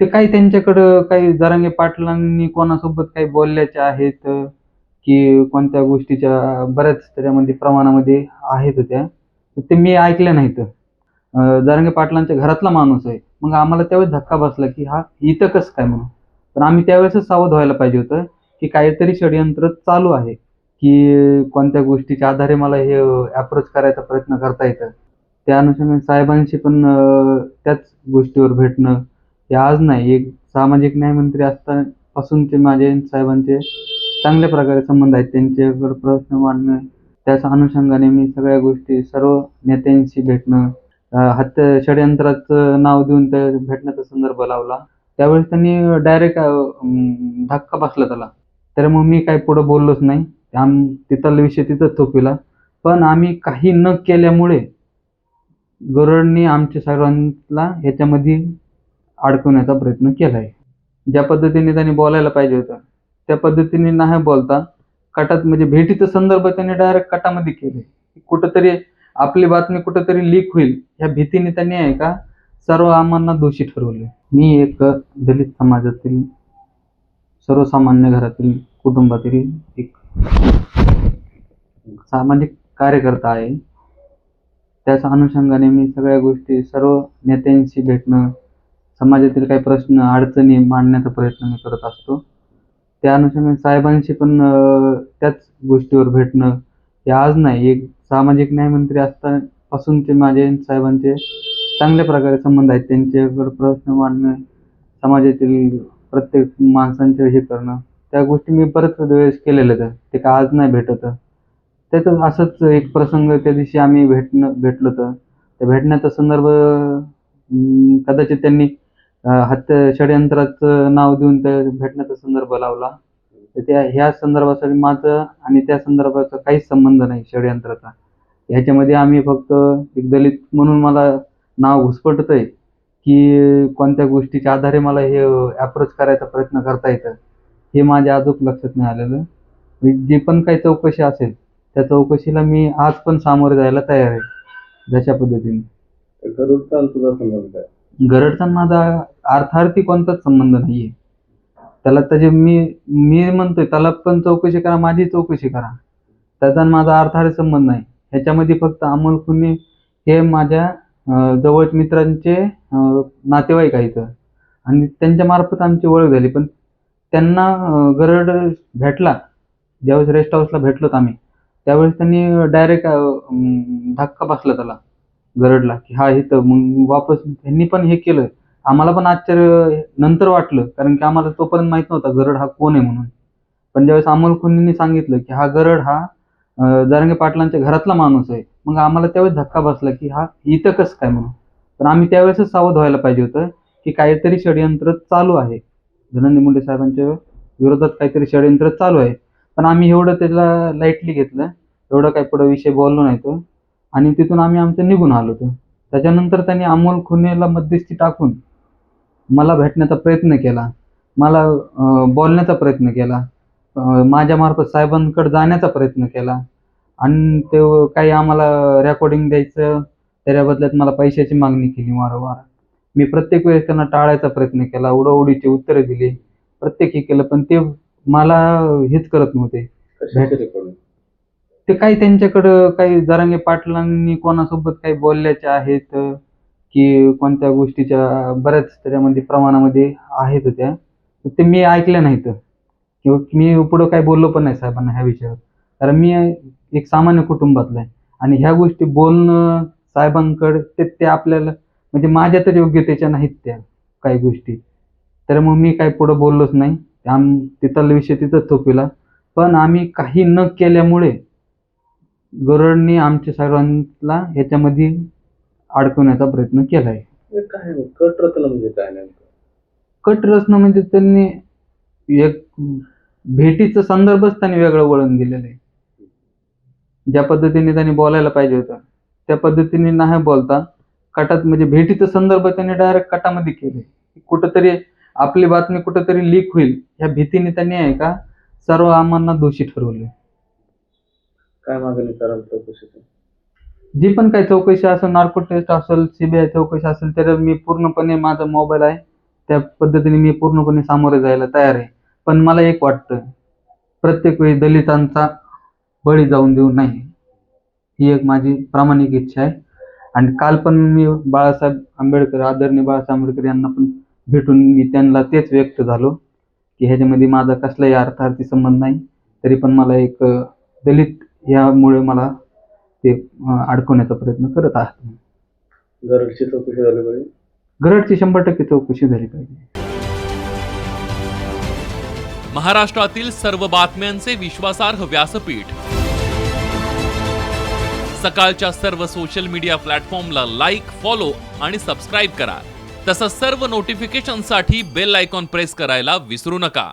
ते काही त्यांच्याकडं काही जरांगे पाटलांनी कोणासोबत काही बोलल्याचे आहेत की कोणत्या गोष्टीच्या बऱ्याच त्याच्यामध्ये प्रमाणामध्ये आहेत होत्या ते मी ऐकल्या नाहीत. अं, जरांगे पाटलांच्या घरातला माणूस आहे. मग आम्हाला त्यावेळेस धक्का बसला की हा इथं कसं काय म्हणून पण आम्ही त्यावेळेसच सावध व्हायला पाहिजे होतं की काहीतरी षडयंत्र चालू आहे की कोणत्या गोष्टीच्या आधारे मला हे अप्रोच करायचा प्रयत्न करता येतं. त्या अनुषंगाने साहेबांशी पण त्याच गोष्टीवर भेटणं हे आज नाही एक सामाजिक न्यायमंत्री असतापासूनचे माझे साहेबांचे चांगल्या प्रकारे संबंध आहेत. त्यांच्याकडे प्रश्न मांडणं त्याच अनुषंगाने मी सगळ्या गोष्टी सर्व नेत्यांशी भेटणं हत्या षडयंत्राचं नाव देऊन त्या भेटण्याचा संदर्भ लावला. त्यावेळेस त्यांनी डायरेक्ट धक्का बसला त्याला. तर मग मी काही पुढं बोललोच नाही. आम तिथला विषय तिथंच थोपिला पण आम्ही काही न केल्यामुळे गरुडनी आमच्या सर्वांना ह्याच्यामध्ये अडकवण्याचा प्रयत्न केला आहे ज्या पद्धतीने त्यांनी बोलायला पाहिजे होतं त्या पद्धतीने नाही बोलता कटात म्हणजे भेटीचा संदर्भ त्यांनी डायरेक्ट कटामध्ये केले. कुठंतरी आपली बातमी कुठंतरी लीक होईल ह्या भीतीने त्यांनी आहे का सर्व आम्हाला दोषी ठरवले. मी एक दलित समाजातील सर्वसामान्य घरातील कुटुंबातील एक सामाजिक कार्यकर्ता आहे. त्याच अनुषंगाने मी सगळ्या गोष्टी सर्व नेत्यांशी भेटणं समाजातील काही प्रश्न अडचणी मांडण्याचा प्रयत्न मी करत असतो. त्या अनुषंगाने साहेबांशी पण त्याच गोष्टीवर भेटणं हे आज नाही. एक सामाजिक न्यायमंत्री असतापासूनचे माझे साहेबांचे चांगल्या प्रकारे संबंध आहेत. त्यांच्याकडे प्रश्न मांडणं समाजातील प्रत्येक माणसांचे हे करणं त्या गोष्टी मी परत वेळेस केलेल्या आहेत. ते का आज नाही भेटत? त्याचं असंच एक प्रसंग त्या दिवशी आम्ही भेटणं भेटलो तर त्या भेटण्याचा संदर्भ कदाचित त्यांनी हत्या षडयंत्राचं नाव देऊन त्या भेटण्याचा संदर्भ लावला. तर त्या ह्या संदर्भासाठी माझं आणि त्या संदर्भाचा काहीच संबंध नाही षडयंत्राचा. ह्याच्यामध्ये आम्ही फक्त एक दलित म्हणून मला नाव घुसपटत आहे की कोणत्या गोष्टीच्या आधारे मला हे अप्रोच करायचा प्रयत्न करता येतं हे माझ्या अजून लक्षात नाही आलेलं. म्हणजे जे पण काही चौकशी असेल त्या चौकशीला मी आज पण सामोरे जायला तयार आहे जशा पद्धतीने. करून आणि तुझा संबंध आहे गरडचा माझा अर्थार्थी कोणताच संबंध नाहीये. त्याला त्याचे मी मी म्हणतोय त्याला पण चौकशी करा माझी चौकशी करा. त्याचा माझा अर्थार्थी संबंध नाही. ह्याच्यामध्ये फक्त अमोल खुने हे माझ्या जवळच जवळ मित्रांचे नातेवाईक आहेत. आणि त्यांच्या मार्फत आमची ओळख झाली. पण त्यांना गरड भेटला. ज्यावेळेस रेस्ट हाऊसला भेटलोत आम्ही. त्यावेळेस त्यांनी डायरेक्ट धक्का बसला त्याला. गरडला की हा इथं मग वापस त्यांनी पण हे केलं. आम्हाला पण आश्चर्य नंतर वाटलं कारण की आम्हाला तोपर्यंत माहीत नव्हता गरड हा कोण आहे म्हणून. पण ज्यावेळेस अमोल खुनींनी सांगितलं की हा गरड हा जारंगे पाटलांच्या घरातला माणूस आहे. मग आम्हाला त्यावेळेस धक्का बसला की हा इथं कसं काय म्हणून? पण आम्ही त्यावेळेसच सावध व्हायला पाहिजे होतं की काहीतरी षडयंत्र चालू आहे. धनंजय मुंडे साहेबांच्या विरोधात काहीतरी षडयंत्र चालू आहे. पण आम्ही एवढं त्याला लाईटली घेतलं. एवढं काही पुढं विषय बोललो नाही तो. आणि तिथून आम्ही आमचं निघून आलो होतो. त्याच्यानंतर त्यांनी अमोल खुनेला मध्यस्थी टाकून मला भेटण्याचा प्रयत्न केला. मला बोलण्याचा प्रयत्न केला. माझ्यामार्फत साहेबांकडे जाण्याचा प्रयत्न केला. आणि ते काही आम्हाला रेकॉर्डिंग द्यायचं त्याच्या बदल्यात मला पैशाची मागणी केली वारंवार. मी प्रत्येक वेळेस त्यांना टाळायचा प्रयत्न केला उडवडीची उत्तरे दिली. प्रत्येक हे केलं पण ते मला हेच करत नव्हते. ते काही त्यांच्याकडं काही जरांगे पाटलांनी कोणासोबत काही बोलल्याचे आहेत की कोणत्या गोष्टीच्या बऱ्याच त्याच्यामध्ये प्रमाणामध्ये आहेत त्या ते मी ऐकल्या नाहीत. किंवा मी पुढं काही बोललो पण नाही साहेबांना ह्या विषयावर. कारण मी एक सामान्य कुटुंबातला आहे. आणि ह्या गोष्टी बोलणं साहेबांकडे ते ते आपल्याला म्हणजे माझ्या तर योग्यतेच्या नाहीत त्या काही गोष्टी. तर मग मी काही पुढं बोललोच नाही. आम तिथला विषय तिथंच थोपिला पण आम्ही काही न केल्यामुळे गरुडनी आमच्या सर्वांना ह्याच्यामध्ये अडकवण्याचा प्रयत्न केला आहे हे काय मग? कट रचना म्हणजे काय नेमकं? कट रचना म्हणजे त्यांनी एक भेटीचा संदर्भच त्यांनी वेगळं वळण दिलेलं आहे. ज्या पद्धतीने त्यांनी बोलायला पाहिजे होतं त्या पद्धतीने नाही बोलता कटात म्हणजे भेटीचा संदर्भ त्यांनी डायरेक्ट कटामध्ये केले कुठंतरी आपली बातमी कुठंतरी लीक होईल ह्या भीतीने त्यांनी आहे का सर्व आम्हाला दोषी ठरवले काय मागणी कराल चौकशीची जी पण काही चौकशी असेल नार्को टेस्ट असेल सीबीआय चौकशी असेल तर मी पूर्णपणे माझा मोबाईल आहे. त्या पद्धतीने मी पूर्णपणे सामोरे जायला तयार आहे. पण मला एक वाटतं प्रत्येक वेळी दलितांचा बळी जाऊन देऊ नाही ही एक माझी प्रामाणिक इच्छा आहे. आणि काल पण मी बाळासाहेब आंबेडकर आदरणीय बाळासाहेब आंबेडकर यांना पण भेटून मी त्यांना तेच व्यक्त झालो की ह्याच्यामध्ये माझा कसलाही अर्थार्थी संबंध नाही. तरी पण मला एक दलित यामुळे मला ते अडकवण्याचा प्रयत्न करत आहात गरडची चौकशी झाली पाहिजे. गरडची शंभर टक्के चौकशी झाली पाहिजे. महाराष्ट्रातील सर्व बातम्यांचे विश्वासार्ह व्यासपीठ. सकाळच्या सर्व सोशल मीडिया प्लॅटफॉर्मला लाईक फॉलो आणि सबस्क्राईब करा. तसंच सर्व नोटिफिकेशनसाठी बेल आयकॉन प्रेस करायला विसरू नका.